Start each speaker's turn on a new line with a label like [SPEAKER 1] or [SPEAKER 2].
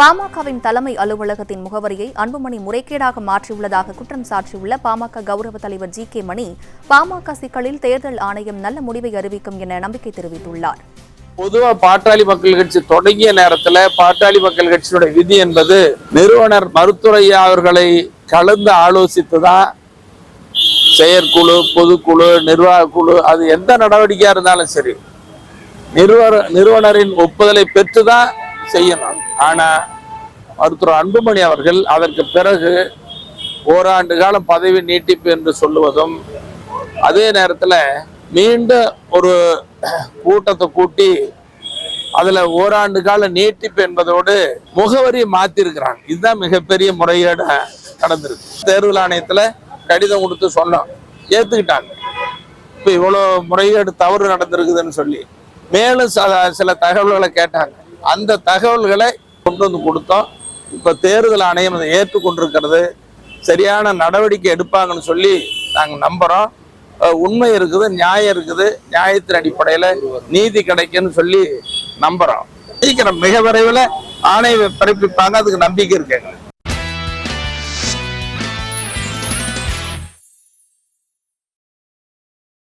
[SPEAKER 1] பாமகவின் தலைமை அலுவலகத்தின் முகவரியை அன்புமணி முறைகேடாக மாற்றியுள்ளதாக குற்றம் சாட்டியுள்ள பாமக கௌரவ தலைவர் ஜி கே மணி பாமக சிக்கலில் தேர்தல் ஆணையம் நல்ல முடிவை அறிவிக்கும் என நம்பிக்கை தெரிவித்துள்ளார்.
[SPEAKER 2] பொதுவா பாட்டாளி மக்கள் கட்சி தொடங்கிய நேரத்துல பாட்டாளி மக்கள் கட்சியினுடைய விதி என்பது நிறுவனர் மருத்துவரையா அவர்களை கலந்து ஆலோசித்து தான் செயற்குழு பொதுக்குழு நிர்வாக குழு அது எந்த நடவடிக்கையா இருந்தாலும் சரி. நிறுவன நிறுவனரின் ஒப்புதலை பெற்று தான் செய்யணும் ஆனா மருத்துவர் அன்புமணி அவர்கள் அதற்கு பிறகு ஓராண்டு காலம் பதவி நீட்டிப்பு என்று சொல்லுவதும் அதே நேரத்தில் மீண்டும் ஒரு கூட்டத்தை கூட்டி அதில் ஓராண்டு கால நீட்டிப்பு என்பதோடு முகவரி மாற்றிருக்கிறாங்க இதுதான் மிகப்பெரிய முறைகேடு நடந்திருக்கு. தேர்தல் ஆணையத்துல கடிதம் கொடுத்து சொன்னோம். ஏத்துக்கிட்டாங்க. இப்போ இவ்வளவு முறைகேடு தவறு நடந்திருக்குதுன்னு சொல்லி. மேலும் சில தகவல்களை கேட்டாங்க. அந்த தகவல்களை கொண்டு வந்து கொடுத்தோம். இப்போ தேர்தல் ஆணையம் அதை ஏற்றுக்கொண்டிருக்கிறது. சரியான நடவடிக்கை எடுப்பாங்கன்னு சொல்லி நாங்கள் நம்புகிறோம் உண்மை இருக்குது நியாயம் இருக்குது. நியாயத்தின் அடிப்படையில் நீதி கிடைக்குன்னு சொல்லி நம்புறோம். சீக்கிரம் மிக விரைவில் ஆணையை பிறப்பிப்பாங்க. அதுக்கு நம்பிக்கை இருக்கு